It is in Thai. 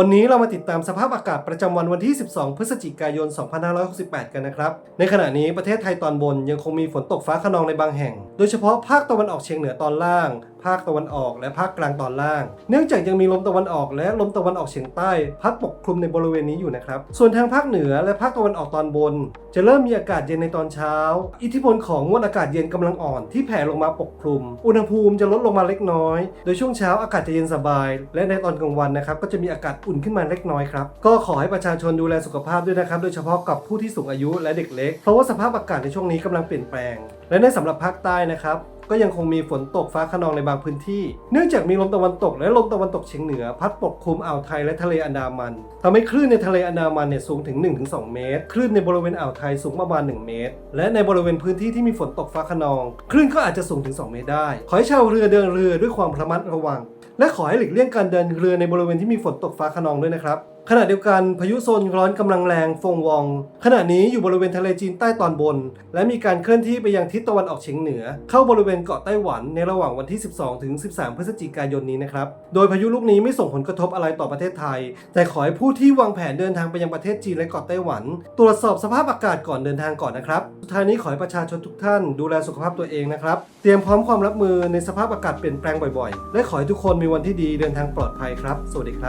วันนี้เรามาติดตามสภาพอากาศประจำวันวันที่ 12 พฤศจิกายน 2568 กันนะครับ ในขณะนี้ประเทศไทยตอนบนยังคงมีฝนตกฟ้าขนองในบางแห่ง โดยเฉพาะภาคตะวันออกเฉียงเหนือตอนล่างภาคตะวันออก และภาคกลางตอนล่าง เนื่องจากยังมีลมตะวันออก และลมตะวันออกเฉียงใต้ พัดปกคลุมในบริเวณนี้อยู่นะครับ ส่วนทางภาคเหนือและภาคตะวันออกตอนบน จะเริ่มมีอากาศเย็นในตอนเช้า อิทธิพลของมวลอากาศเย็นกำลังอ่อนที่แผ่ลงมาปกคลุม อุณหภูมิจะลดลงมาเล็กน้อย โดยช่วงเช้าอากาศจะเย็นสบาย และในตอนกลางวันนะครับก็จะมีอากาศอุ่นขึ้นมาเล็กน้อยครับ ก็ขอให้ประชาชนดูแลสุขภาพด้วยนะครับ โดยเฉพาะกับผู้ที่สูงอายุและเด็กเล็ก เพราะว่าสภาพอากาศในช่วงนี้กำลังเปลี่ยนแปลง และในสำหรับภาคใต้นะครับ ก็ยังคงมีฝนตกฟ้าขนองในบางพื้นที่ เนื่องจากมีลมตะวันตกและลมตะวันตกเฉียงเหนือ พัดปกคลุมอ่าวไทยและทะเลอันดามันทำให้คลื่นในทะเลอันดามันเนี่ยสูงถึง 1-2 เมตร คลื่นในบริเวณอ่าวไทยสูงประมาณ 1 เมตร และในบริเวณพื้นที่ที่มีฝนตกฟ้าขนอง คลื่นก็อาจจะสูงถึง 2 เมตรได้ ขอให้ชาวเรือเดินเรือด้วยความระมัดระวัง และขอให้หลีกเลี่ยงการเดินเรือในบริเวณที่มีฝนตกฟ้าขนองด้วยนะครับ ขณะเดียวกันพายุโซนร้อนกำลังแรงฟงวอง ขณะนี้อยู่บริเวณทะเลจีนใต้ตอนบน และมีการเคลื่อนที่ไปยังทิศตะวันออกเฉียงเหนือ เข้าบริเวณเกาะไต้หวันในระหว่างวันที่ 12 ถึง 13 พฤศจิกายนนี้นะครับ โดยพายุลูกนี้ไม่ส่งผลกระทบอะไรต่อประเทศไทย แต่ขอให้ผู้ที่วางแผนเดินทางไปยังประเทศจีนและเกาะไต้หวัน ตรวจสอบสภาพอากาศก่อนเดินทางก่อนนะครับสุดท้ายนี้ขอให้ประชาชนทุกท่านดูแลสุขภาพตัวเองนะครับ เตรียมพร้อมความรับมือในสภาพอากาศเปลี่ยนแปลงบ่อยๆ และขอให้ทุกคนมีวันที่ดีเดินทางปลอดภัยครับ สวัสดีครับ